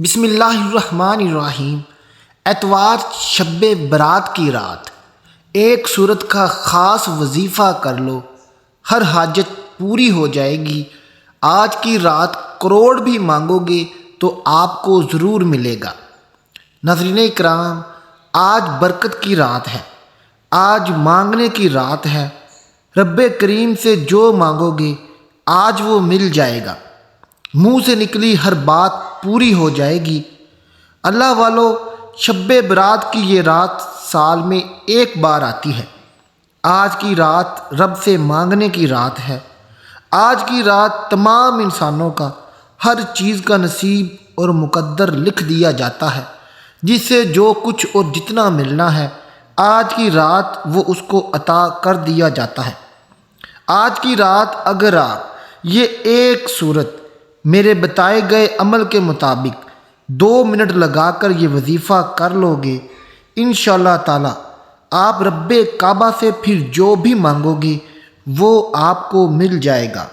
बिसमीम एतवार शब बरात की रात। एक सूरत का ख़ास वजीफ़ा कर लो। हर हाजत पूरी हो जाएगी। आज की रात करोड़ भी मांगोगे तो आपको ज़रूर मिलेगा। नजरीन कराम आज बरकत की रात है। आज मांगने की रात है। रब करीम से जो मांगोगे, आज वो मिल जाएगा। मुँह से निकली हर बात पूरी हो जाएगी। अल्लाह वालों शब बरात की ये रात साल में एक बार आती है। आज की रात रब से मांगने की रात है। आज की रात तमाम इंसानों का हर चीज़ का नसीब और मुकद्दर लिख दिया जाता है, जिससे जो कुछ और जितना मिलना है, आज की रात वो उसको अता कर दिया जाता है। आज की रात अगर आप ये एक सूरत मेरे बताए गए अमल के मुताबिक दो मिनट लगाकर ये वजीफ़ा कर लोगे। इन ताला, आप रब काबा से फिर जो भी मांगोगे, वो आपको मिल जाएगा।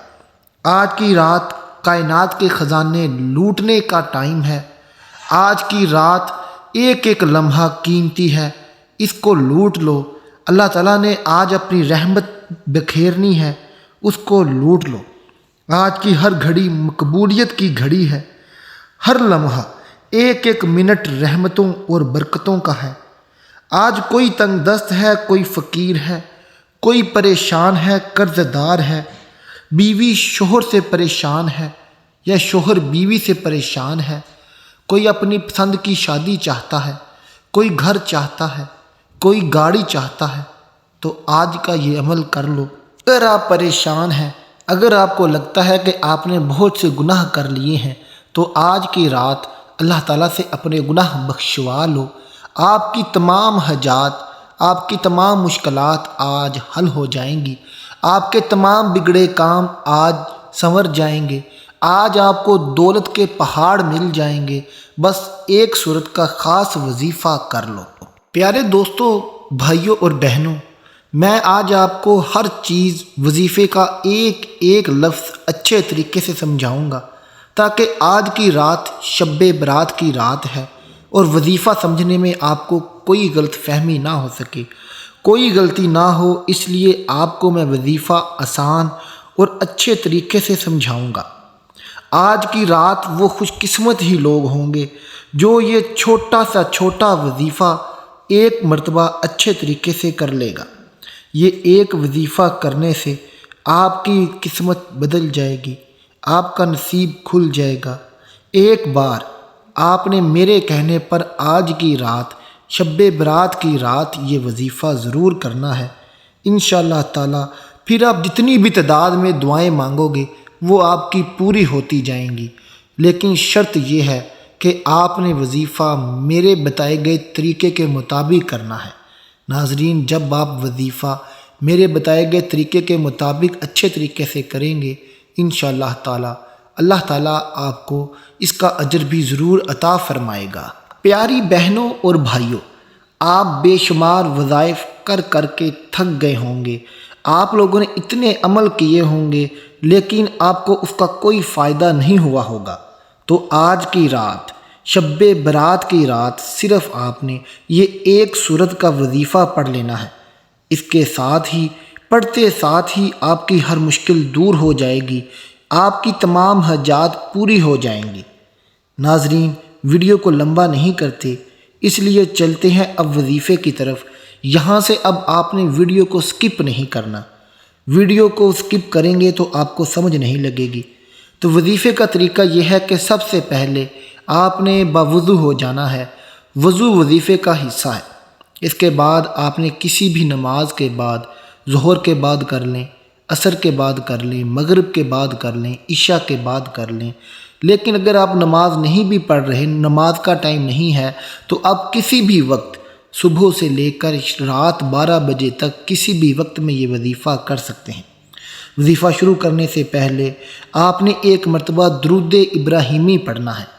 आज की रात कायनात के ख़जाने लूटने का टाइम है। आज की रात एक एक लम्हा कीमती है। इसको लूट लो। अल्लाह ताला ने आज अपनी रहमत बखेरनी है। उसको लूट लो। आज की हर घड़ी मकबूलियत की घड़ी है। हर लम्हा एक एक मिनट रहमतों और बरकतों का है। आज कोई तंग दस्त है, कोई फ़कीर है, कोई परेशान है, कर्जदार है। बीवी शोहर से परेशान है या शोहर बीवी से परेशान है। कोई अपनी पसंद की शादी चाहता है, कोई घर चाहता है, कोई गाड़ी चाहता है तो आज का ये अमल कर लो। अगर आप परेशान हैं अगर आपको लगता है कि आपने बहुत से गुनाह कर लिए हैं तो आज की रात अल्लाह ताला से अपने गुनाह बख्शवा लो। आपकी तमाम हजात, आपकी तमाम मुश्किल आज हल हो जाएँगी। आपके तमाम बिगड़े काम आज संवर जाएँगे। आज आपको दौलत के पहाड़ मिल जाएँगे। बस एक सूरत का ख़ास वजीफ़ा कर लो। प्यारे दोस्तों, भाइयों और बहनों मैं आज आपको हर चीज़ वजीफ़े का एक एक लफ्ज़ अच्छे तरीके से समझाऊँगा, ताकि आज की रात शब बरात की रात है और वजीफ़ा समझने में आपको कोई गलत फहमी ना हो सके। कोई गलती ना हो, इसलिए आपको मैं वजीफ़ा आसान और अच्छे तरीके से समझाऊँगा। आज की रात वो खुशकिस्मत ही लोग होंगे जो ये छोटा सा छोटा वजीफ़ा एक मरतबा अच्छे तरीके से कर लेगा। ये एक वजीफ़ा करने से आपकी किस्मत बदल जाएगी, आपका नसीब खुल जाएगा। एक बार आपने मेरे कहने पर आज की रात शब बरात की रात ये वजीफ़ा ज़रूर करना है। इन ताला, फिर आप जितनी भी तादाद में दुआएँ मांगोगे, वो आपकी पूरी होती जाएँगी। लेकिन शर्त यह है कि आपने वजीफ़ा मेरे बताए गए तरीके के मुताबिक करना है। नाजरीन, जब आप वजीफ़ा मेरे बताए गए तरीके के मुताबिक अच्छे तरीके से करेंगे इन ताला, अल्लाह ताला आपको इसका अजर भी ज़रूर अता फ़रमाएगा। प्यारी बहनों और भाइयों, आप बेशुमार वज़ाइफ कर कर के थक गए होंगे। आप लोगों ने इतने अमल किए होंगे, लेकिन आपको उसका कोई फ़ायदा नहीं हुआ होगा। तो आज की रात शब बरात की रात सिर्फ़ आपने ये एक सूरत का वजीफ़ा पढ़ लेना है। इसके साथ ही, पढ़ते साथ ही आपकी हर मुश्किल दूर हो जाएगी। आपकी तमाम हजात पूरी हो जाएँगी। नाजरीन, वीडियो को लंबा नहीं करते, इसलिए चलते हैं अब वजीफ़े की तरफ़। यहाँ से अब आपने वीडियो को स्किप नहीं करना। वीडियो को स्किप करेंगे तो आपको समझ नहीं लगेगी। तो वजीफ़े का तरीका यह है कि सबसे पहले आपने बावजू हो जाना है। वज़ू वजीफ़े का हिस्सा है। इसके बाद आपने किसी भी नमाज़ के बाद, जहर के बाद कर लें, असर के बाद कर लें, मगरब के बाद कर लें ईशा के बाद कर लें। लेकिन अगर आप नमाज़ नहीं भी पढ़ रहे, नमाज़ का टाइम नहीं है तो आप किसी भी वक्त, सुबह से लेकर रात 12 बजे तक किसी भी वक्त में ये वजीफ़ा कर सकते हैं। वजीफ़ा शुरू करने से पहले आपने एक मरतबा द्रुद इब्राहिमी पढ़ना है।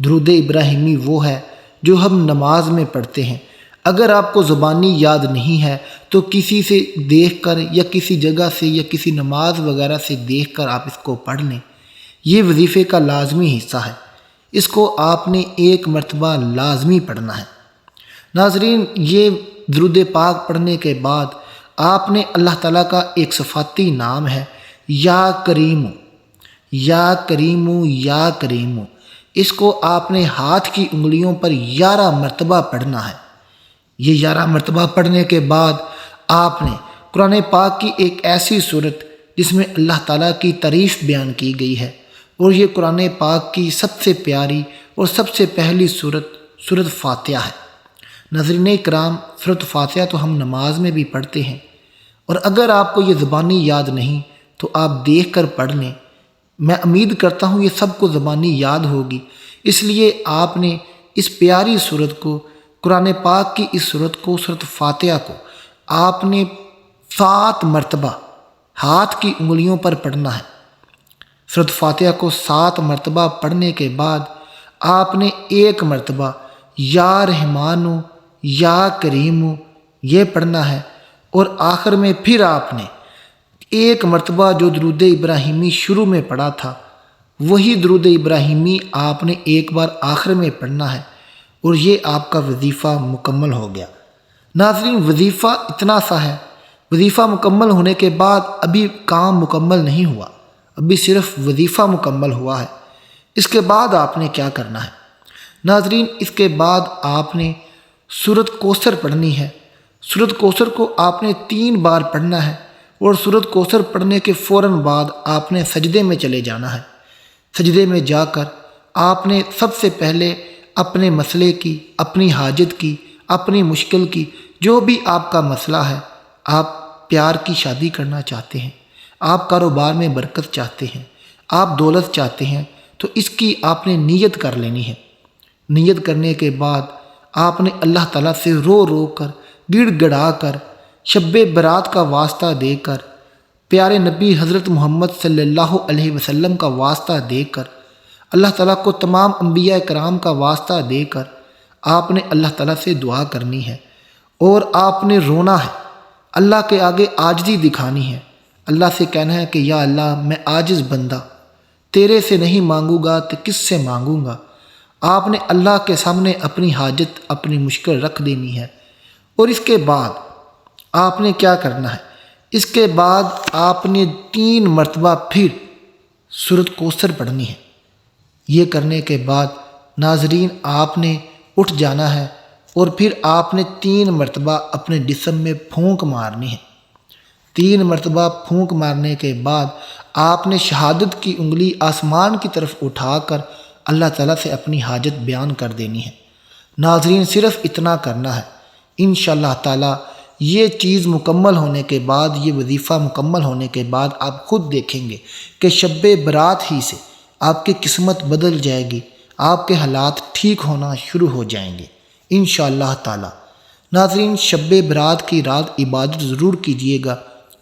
द्रुद इब्राहिमी वो है जो हम नमाज़ में पढ़ते हैं। अगर आपको ज़ुबानी याद नहीं है तो किसी से देख कर या किसी जगह से या किसी नमाज़ वगैरह से देख कर आप इसको पढ़ लें। ये वजीफ़े का लाजमी हिस्सा है। इसको आपने एक मरतबा लाजमी पढ़ना है। नाजरीन, ये दरुद पाक पढ़ने के बाद आपने अल्लाह ताला का एक सफ़ाती नाम है, या करीमु। या करीमु या करीमु। इसको आपने हाथ की उंगलियों पर ग्यारह मरतबा पढ़ना है। ये ग्यारह मरतबा पढ़ने के बाद आपने कुरान पाक की एक ऐसी सूरत जिसमें अल्लाह ताला की तारीफ़ बयान की गई है और ये कुरान पाक की सबसे प्यारी और सबसे पहली सूरत सूरत फ़ातिहा है। नजरिन कराम सूरत फ़ातिहा तो हम नमाज़ में भी पढ़ते हैं। और अगर आपको ये ज़बानी याद नहीं तो आप देख कर पढ़ लें। मैं उम्मीद करता हूँ ये सबको ज़बानी याद होगी। इसलिए आपने इस प्यारी सूरत को, कुरान पाक की इस सूरत को, सूरत फ़ातिहा को, आपने सात मरतबा हाथ की उंगलियों पर पढ़ना है। सूरत फ़ातिहा को सात मरतबा पढ़ने के बाद आपने एक मरतबा, या रहमानो, या करीमो, ये पढ़ना है। और आखिर में फिर आपने एक मरतबा जो दरुद इब्राहिमी शुरू में पढ़ा था, वही दरुद इब्राहिमी आपने एक बार आखिर में पढ़ना है और ये आपका वजीफ़ा मुकम्मल हो गया। नाजरीन, वजीफ़ा इतना सा है। वजीफ़ा मुकम्मल होने के बाद अभी काम मुकम्मल नहीं हुआ। अभी सिर्फ़ वजीफ़ा मुकम्मल हुआ है। इसके बाद आपने क्या करना है? नाजरीन, इसके बाद आपने सूरत कोसर पढ़नी है। सूरत कोसर को आपने तीन बार पढ़ना है। और सूरत कोसर पढ़ने के फ़ौर बाद आपने सजदे में चले जाना है। सजदे में जाकर आपने सबसे पहले अपने मसले की, अपनी हाजत की, अपनी मुश्किल की, जो भी आपका मसला है, आप प्यार की शादी करना चाहते हैं। आप कारोबार में बरकत चाहते हैं। आप दौलत चाहते हैं तो इसकी आपने नीयत कर लेनी है। नीयत करने के बाद आपने अल्लाह ताला से रो रो कर, गिड़गड़ा कर शब बरात का वास्ता देकर, प्यारे नबी हज़रत मोहम्मद सल्लल्लाहु अलैहि वसल्लम का वास्ता देकर, अल्लाह ताला को तमाम अम्बिया कराम का वास्ता देकर, आपने अल्लाह ताला से दुआ करनी है। और आपने रोना है। अल्लाह के आगे आजजी दिखानी है। अल्लाह से कहना है कि, या अल्लाह, मैं आजिज़ बंदा। तेरे से नहीं मांगूँगा तो किस से मांगूँगा? आपने अल्लाह के सामने अपनी हाजत, अपनी मुश्किल रख देनी है। और इसके बाद आपने क्या करना है? इसके बाद आपने तीन मरतबा फिर सूरत कोसर पढ़नी है। ये करने के बाद नाजरीन, आपने उठ जाना है और फिर आपने तीन मरतबा अपने जिसम में फूंक मारनी है। तीन मरतबा फूंक मारने के बाद आपने शहादत की उंगली आसमान की तरफ़ उठाकर अल्लाह ताला से अपनी हाजत बयान कर देनी है। नाजरीन, सिर्फ़ इतना करना है। इन ताला ये चीज़ मुकम्मल होने के बाद, ये वजीफ़ा मुकम्मल होने के बाद आप खुद देखेंगे कि शब बरात ही से आपकी किस्मत बदल जाएगी, आपके हालात ठीक होना शुरू हो जाएँगे इन ताला। नाजरीन शब बरात की रात इबादत ज़रूर कीजिएगा,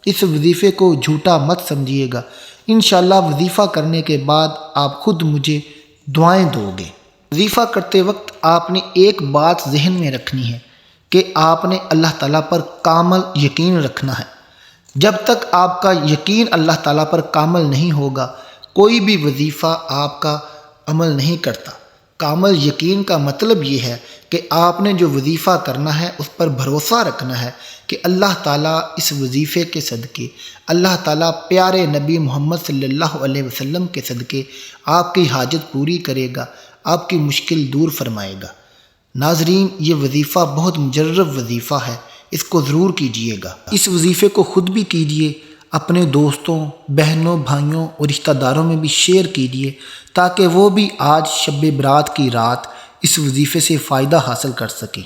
इस वजीफ़े को झूठा मत समझिएगा। इन वजीफ़ा करने के बाद आप खुद मुझे दुआएँ दोगे। वजीफ़ा करते वक्त आपने एक बात जहन में रखनी है कि आपने अल्लाह ताला पर कामल यकीन रखना है। जब तक आपका यकीन अल्लाह ताला पर कामल नहीं होगा, कोई भी वजीफ़ा आपका अमल नहीं करता। कामल यकीन का मतलब ये है कि आपने जो वजीफ़ा करना है, उस पर भरोसा रखना है कि अल्लाह ताला इस वजीफ़े के सदक़े, अल्लाह ताला प्यारे नबी मोहम्मद सल्लल्लाहु अलैहि वसल्लम के सदक़े आपकी हाजत पूरी करेगा, आपकी मुश्किल दूर फरमाएगा। नाजरीन, ये वजीफ़ा बहुत मुजरब वजीफ़ा है। इसको ज़रूर कीजिएगा। इस वजीफ़े को ख़ुद भी कीजिए, अपने दोस्तों, बहनों, भाइयों और रिश्तेदारों में भी शेयर कीजिए, ताकि वो भी आज शब बरात की रात इस वजीफ़े से फ़ायदा हासिल कर सके।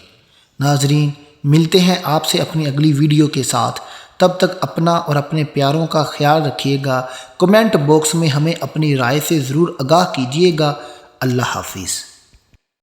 नाजरीन, मिलते हैं आपसे अपनी अगली वीडियो के साथ। तब तक अपना और अपने प्यारों का ख्याल रखिएगा। कमेंट बॉक्स में हमें अपनी राय से ज़रूर आगाह कीजिएगा। अल्लाह हाफिज़।